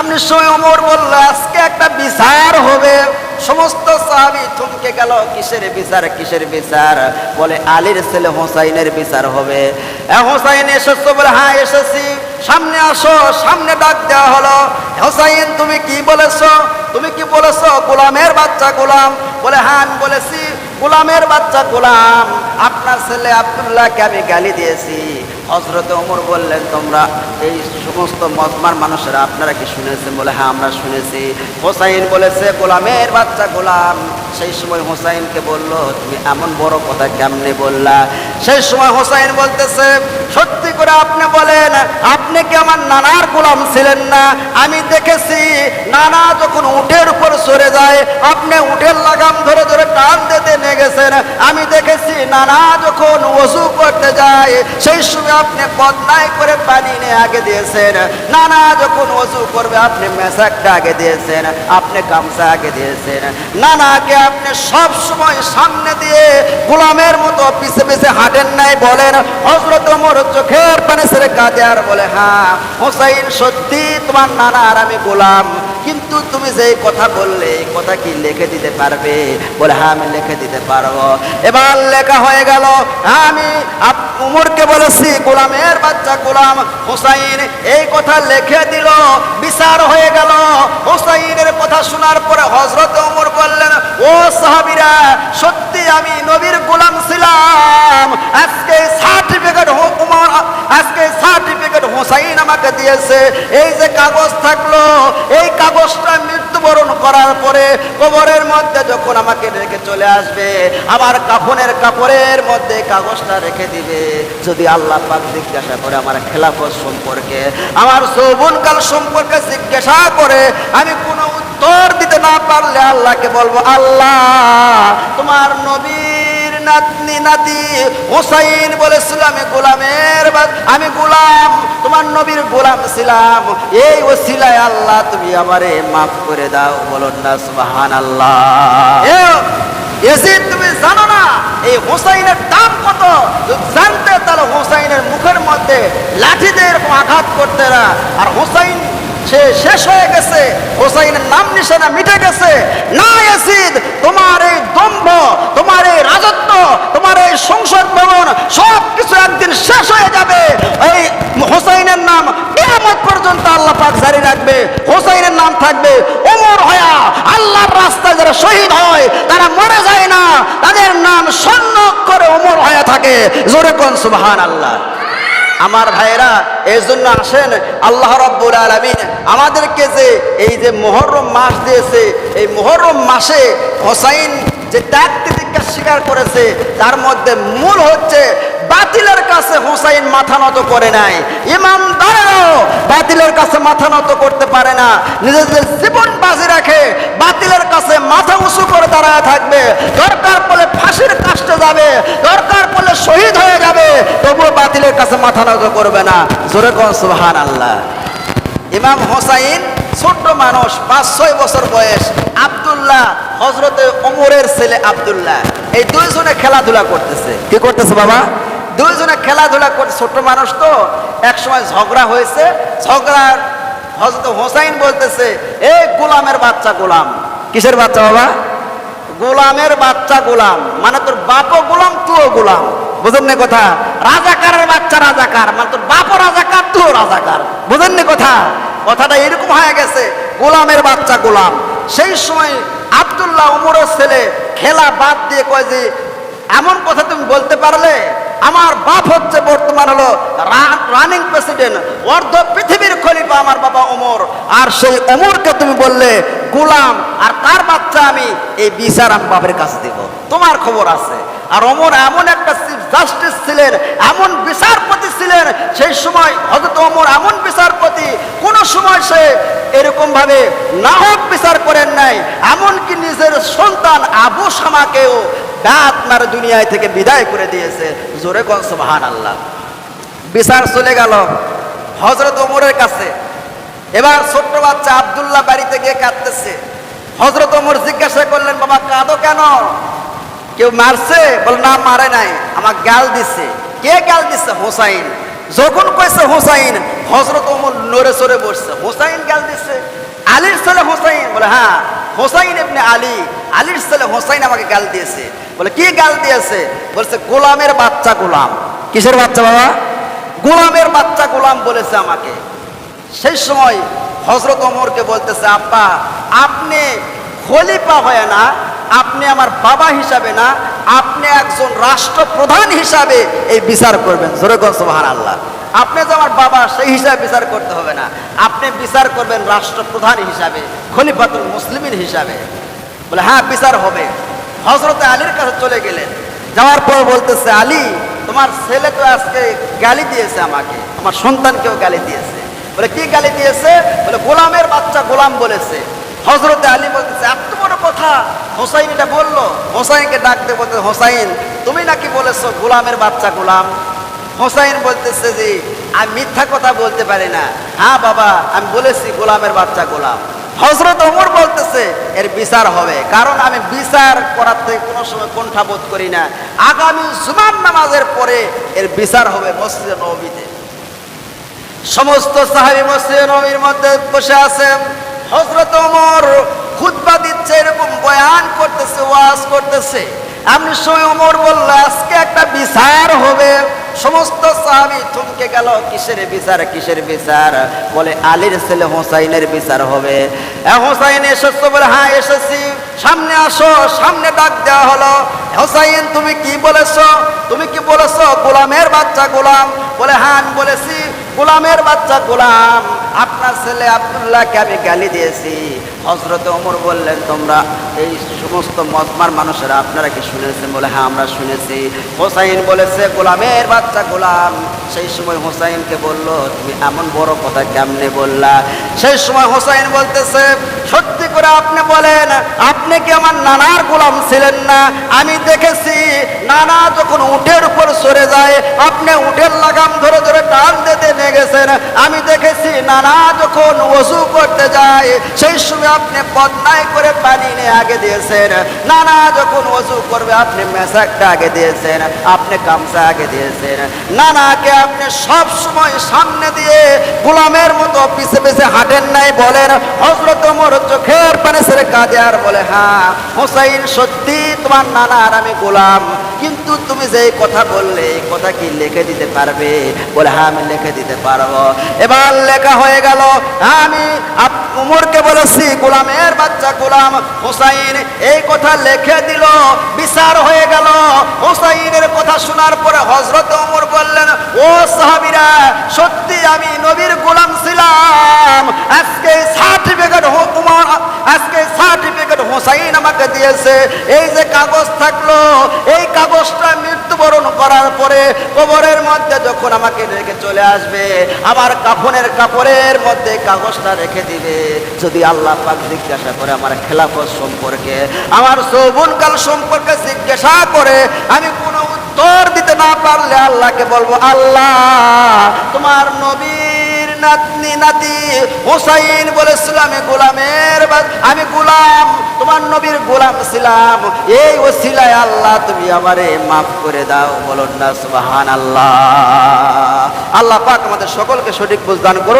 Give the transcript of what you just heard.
আপনি সময় বলল, আজকে একটা বিচার হবে। সমস্ত সাহাবি থমকে গেল, কিসের বিচার কিসের বিচার? বলে, আলীর ছেলে হোসাইনের বিচার হবে। হোসাইন এসেছ বলে হ্যাঁ এসেছি। সামনে আসো, সামনে ডাক দেওয়া হলো। হোসাইন, তুমি কি বলেছ? কি বলেছ? গোলামের বাচ্চা গোলাম। বলে হ্যাঁ আমি বলেছি, গোলামের বাচ্চা গোলাম। আপনার ছেলে আব্দুল্লাহকে আমি গালি দিয়েছি। হজরত ওমর বললেন, তোমরা এই সমস্ত মজমার মানুষেরা, আপনারা কি শুনেছেন? বলে হ্যাঁ আমরা শুনেছি। হোসাইন বলেছে, গোলামের বাচ্চা গোলাম। সেই সময় হোসাইনকে বলল, তুমি এমন বড় কথা কেমনে বললা? সেই সময় হোসাইন বলতেছে, সত্যি করে আপনি বলেন, আপনি কি আমার নানার গোলাম ছিলেন না? আমি দেখেছি নানা যখন উঠের উপর সরে যায়, আপনি উঠের লাগাম ধরে গেছেন আমি দেখেছি নানা যখন ওযু করতে যায়, সেই সময় আপনি বদনাই করে পানি নিয়ে আগে দিয়েছেন। নানা যখন ওযু করবে, আপনি মেসাকটা আগে দিয়েছেন, আপনি গামছা আগে দিয়েছেন। নানাকে আপনি সব সময় সামনে দিয়ে গোলামের মতো পিছে পিছে হাঁটেন নাই, বলেন হজরত মোর চোখের পানি ছেড়ে কাঁদে। আর বলে হ্যাঁ হোসাইন, সত্যি তোমার নানা আর আমি গোলাম। কিন্তু তুমি যে কথা বললে কথা কি লিখে দিতে পারবে? বলে হ্যাঁ আমি লিখে দিতে পারব। এবার লেখা হয়ে গেল, আমি উমরকে বলেছি, গোলামের বাচ্চা গোলাম হোসাইন, এই কথা লিখে দিল, বিচার হয়ে গেল। হোসাইনের কথা শোনার পরে হজরত উমর বললেন, ও সাহাবিরা, সত্যি আমি নবীর গোলাম ছিলাম। আমাকে দিয়েছে। এই যে কাগজ থাকল, এই কাগজটা মৃত্যুবরণ করার পরে কবরের মধ্যে যখন আমাকে রেখে চলে আসবে আমার কাফনের কাপড়ের মধ্যে কাগজটা রেখে দিবে। যদি আল্লাহ পাক জিজ্ঞাসা করে আমার খেলাফত সম্পর্কে, আমার যৌবনকাল সম্পর্কে জিজ্ঞাসা করে, আমি কোনো উত্তর দিতে না পারলে আল্লাহকে বলব, আল্লাহ, তোমার নবীর নাতনি নাতি হোসাইন বলেছিল আমি গোলামের আমি গোলাম গোলাম এই ওসিলায় আল্লাহ, তুমি আমারে মাফ করে দাও। বলুন না সুবাহান আল্লাহ এসিদ তুমি জানো না, এই হোসাইনের দাম কত? জানতে, তাহলে হোসাইনের মুখের মধ্যে লাঠি দিয়ে এরকম আঘাত করতে না। আর হোসাইন সে শেষ হয়ে গেছে। হোসাইনের নাম নিশানা মিটে গেছে। না এসিদ তোমার এই দম্ভ, তোমার এই রাজত্ব, তোমার এই সংসদ ভবন সব কিছু একদিন শেষ হয়ে যাবে। এই হোসাইনের নাম কিয়ামত পর্যন্ত আল্লাহ পাক জারি রাখবে। হোসাইনের নাম থাকবে ওমর হয়া। আল্লাহর রাস্তায় যারা শহীদ হয়, তারা মরে যায় না। তাদের নাম স্বর্ণ করে ওমর হয়া থাকে। জোরে কোন সুবহান আল্লাহ আমার ভাইয়েরা এই জন্য আসেন, আল্লাহ রব্বুল আলমিন আমাদেরকে যে এই যে মোহরম মাস দিয়েছে, এই মোহরম মাসে হোসাইন যে ত্যাগ তিতিক্ষা স্বীকার করেছে, তার মধ্যে মূল হচ্ছে বাতিলের কাছে হোসাইন মাথা নত করে নাই। ইমানদারেরাও বাতিলের কাছে মাথা নত করতে পারে না। নিজেদের জীবন বাজি রাখে বাতিলের উঁচু করে দাঁড়ায় থাকবে। দরকার পড়লে ফাঁসির কাষ্টে যাবে। দরকার পড়লে শহীদ হয়ে যাবে। তবুও বাতিলের কাছে মাথা নত করবে না। জোরে কন সুবহান আল্লাহ ইমাম হোসাইন, ছোট্ট মানুষ, পাঁচ, ছয় বছর বয়স, আব্দুল্লাহ হজরতে ওমরের ছেলে আব্দুল্লাহ। এই দুইজনে খেলাধুলা করতেছে। কি করতেছে বাবা? দুইজনে খেলাধুলা করে ছোট্ট মানুষ তো এক সময় ঝগড়া হয়েছে। ঝগড়ার হজরত হোসাইন বলতেছে এই গোলামের বাচ্চা গোলাম। কিসের বাচ্চা বাবা? গোলামের বাচ্চা গোলাম। মানে তোর বাপও গোলাম তুও গোলাম। বুঝেন না কথা? রাজাকারের বাচ্চা রাজাকার মানে তোর বাপও রাজাকার তুও রাজাকার। বুঝেন না কথা? কথাটা এরকম হয়ে গেছে, গোলামের বাচ্চা গোলাম। সেই সময় আবদুল্লাহ উমরের ছেলে খেলা বাদ দিয়ে কয় যে, এমন কথা তুমি বলতে পারলে? আমার বাপ হচ্ছে বর্তমান হলো রানিং প্রেসিডেন্ট অর্ধ পৃথিবীর খলিফা আমার বাবা ওমর। আর সেই ওমরকে তুমি বললে, গোলাম, আর তার বাচ্চা আমি এই বিচার আমি বাপের কাছে দেব। তোমার খবর আছে। আর ওমর এমন একটা চিফ জাস্টিস ছিলেন, এমন বিচারপতি ছিলেন, সেই সময় হজরত ওমর এমন বিচারপতি, কোন সময় সে এরকম ভাবে নাহক বিচার করেন নাই, এমনকি নিজের সন্তান আবু শামাকেও দাঁত আপনার দুনিয়ায় থেকে বিদায় করে দিয়েছে। জোরে কন সুবহান আল্লাহ বিচার চলে গেল হজরত ওমরের কাছে। এবার ছোট্ট বাচ্চা আবদুল্লাহ বাড়িতে গিয়ে কাঁদতেছে। হজরত ওমর জিজ্ঞাসা করলেন, বাবা, কাঁদো কেন? কেউ মারছে? বল, না, মারে নাই আমার গাল দিছে। কে গাল দিছে? হোসাইন। যখন কইছে হোসাইন হজরত ওমর নড়ে সরে বসছে। হোসাইন গাল দিছে। আলীর ছেলে হোসাইন। বলে হ্যাঁ হোসাইন এমনি আলী, আলীর ছেলে হোসাইন আমাকে গাল দিয়েছে। বলে কি গাল দিয়েছে? বলছে গোলামের বাচ্চা গোলাম। কিসের বাচ্চা বাবা? গোলামের বাচ্চা গোলাম বলেছে আমাকে। সেই সময় হজরত ওমরকে বলতেছে আব্বা আপনি খলিফা হয় না আপনি আমার বাবা হিসাবে না আপনি একজন রাষ্ট্রপ্রধান হিসাবে এই বিচার করবেন। জোরেগন সুবাহান আল্লাহ আপনি যে আমার বাবা সেই হিসাবে বিচার করতে হবে না। আপনি বিচার করবেন রাষ্ট্রপ্রধান হিসাবে খলিফাতুল মুসলিমিন হিসাবে। বলে হ্যাঁ বিচার হবে। হজরতে আলীর কাছে চলে গেলেন। যাওয়ার পর বলতেছে, আলী, তোমার ছেলে তো আজকে গালি দিয়েছে আমাকে, আমার সন্তানকেও গালি দিয়েছে। বলে, কি গালি দিয়েছে? বলে, গোলামের বাচ্চা গোলাম বলেছে। হজরতে আলী বলতেছে, এত বড় কথা? হোসাইন এটা বলল, হোসাইনকে ডাকতে বলতে হোসাইন, তুমি নাকি বলেছ গোলামের বাচ্চা গোলাম? হোসাইন বলতেছে যে, আমি মিথ্যা কথা বলতে পারি না। হ্যাঁ বাবা, আমি বলেছি গোলামের বাচ্চা গোলাম। হজরত অমর বলতেছে, এর বিচার হবে। কারণ আমি বিচার থেকে কোনো সময় কণ্ঠাবোধ করি না। আগামী জুমার নামাজের পরে এর বিচার হবে মসজিদে নবীতে। সমস্ত সাহাবি মসজিদ নবীর মধ্যে বসে আছেন। হজরত অমর খুতবা দিচ্ছে, এরকম বয়ান করতেছে, ওয়াজ করতেছে। এমন সময় অমর বলল, আজকে একটা বিচার হবে। সমস্ত সাহাবি থমকে গেল, কিসের বিচার কিসের বিচার? বলে, আলীর ছেলে হোসাইনের বিচার হবে। হোসাইন এসেছ বলে হ্যাঁ এসেছি। সামনে আসো, সামনে ডাক দেওয়া হলো। হোসাইন, তুমি কি বলেছ? তুমি কি বলেছ? গোলামের বাচ্চা গোলাম। বলে হ্যাঁ আমি বলেছি। গোলামের বাচ্চা গোলাম, আপনার ছেলে আবদুল্লাহকে আমি গালি দিয়েছি। হজরত ওমর বললেন, তোমরা এই সমস্ত মজমার মানুষেরা, আপনারা কি শুনেছেন? বলে হ্যাঁ আমরা শুনেছি। হোসাইন বলেছে, গোলামের বাচ্চা গোলাম। সেই সময় হোসাইনকে বলল, তুমি এমন বড় কথা কেমনে বললা? সেই সময় হোসাইন বলতেছে সত্যি করে আপনি বলেন, আপনি কি আমার নানার গোলাম ছিলেন না? আমি দেখেছি নানা যখন উঠের উপর সরে যায়, আপনি উঠের লাগাম ধরে ধরে টান দিতে নিয়ে গেছেন আমি দেখেছি নানা যখন ওযু করতে যায়, সেই সময় আপনি বদনায় করে পানি নিয়ে আগে দিয়েছেন। নানা যখন ওযু করবে, আপনি মেসাকটা আগে দিয়েছেন, আপনি গামছা আগে দিয়েছেন। নানাকে আপনি সব সময় সামনে দিয়ে গোলামের মতো পিছে পিছে হাঁটেন নাই, বলেন হজরত ওমর চোখের পানে ছেড়ে কাঁদে আর বলে সত্যি তোমার নানা আর আমি গোলাম। কিন্তু তুমি যে কথা বললে কথা কি লিখে দিতে পারবে? বলে হ্যাঁ আমি লিখে দিতে পারব। এবার লেখা হয়ে গেল, আমি উমরকে বলেছি, গোলামের বাচ্চা গোলাম। এই কথা দিল, বিচার হয়ে গেল। হোসাইনের কথা শোনার পরে হজরত ওমর বললেন, ও সাহাবিরা, সত্যি আমি নবীর গোলাম ছিলাম। আজকে সার্টিফিকেট আমাকে দিয়েছে। এই যে কাগজ থাকল, এই কাগজটা মৃত্যুবরণ করার পরে কবরের মধ্যে যখন আমাকে রেখে চলে আসবে, আমার কাফনের কাপড়ের মধ্যে কাগজটা রেখে দিবে। যদি আল্লাহ পাক জিজ্ঞাসা করে আমার খেলাফত সম্পর্কে, আমার যৌবনকাল সম্পর্কে জিজ্ঞাসা করে, আমি কোনো উত্তর দিতে না পারলে আল্লাহকে বলব, আল্লাহ, তোমার নবীর নাতনি, নাতি, হুসাইন আমি গোলামের আমি গোলাম, তোমার নবীর গোলাম ছিলাম। এই ওসিলায় আল্লাহ, তুমি আমারে মাফ করে দাও। বলুন না সুবাহান আল্লাহ আল্লাহ পাক আমাদের সকলকে সঠিক বুঝদান করুন।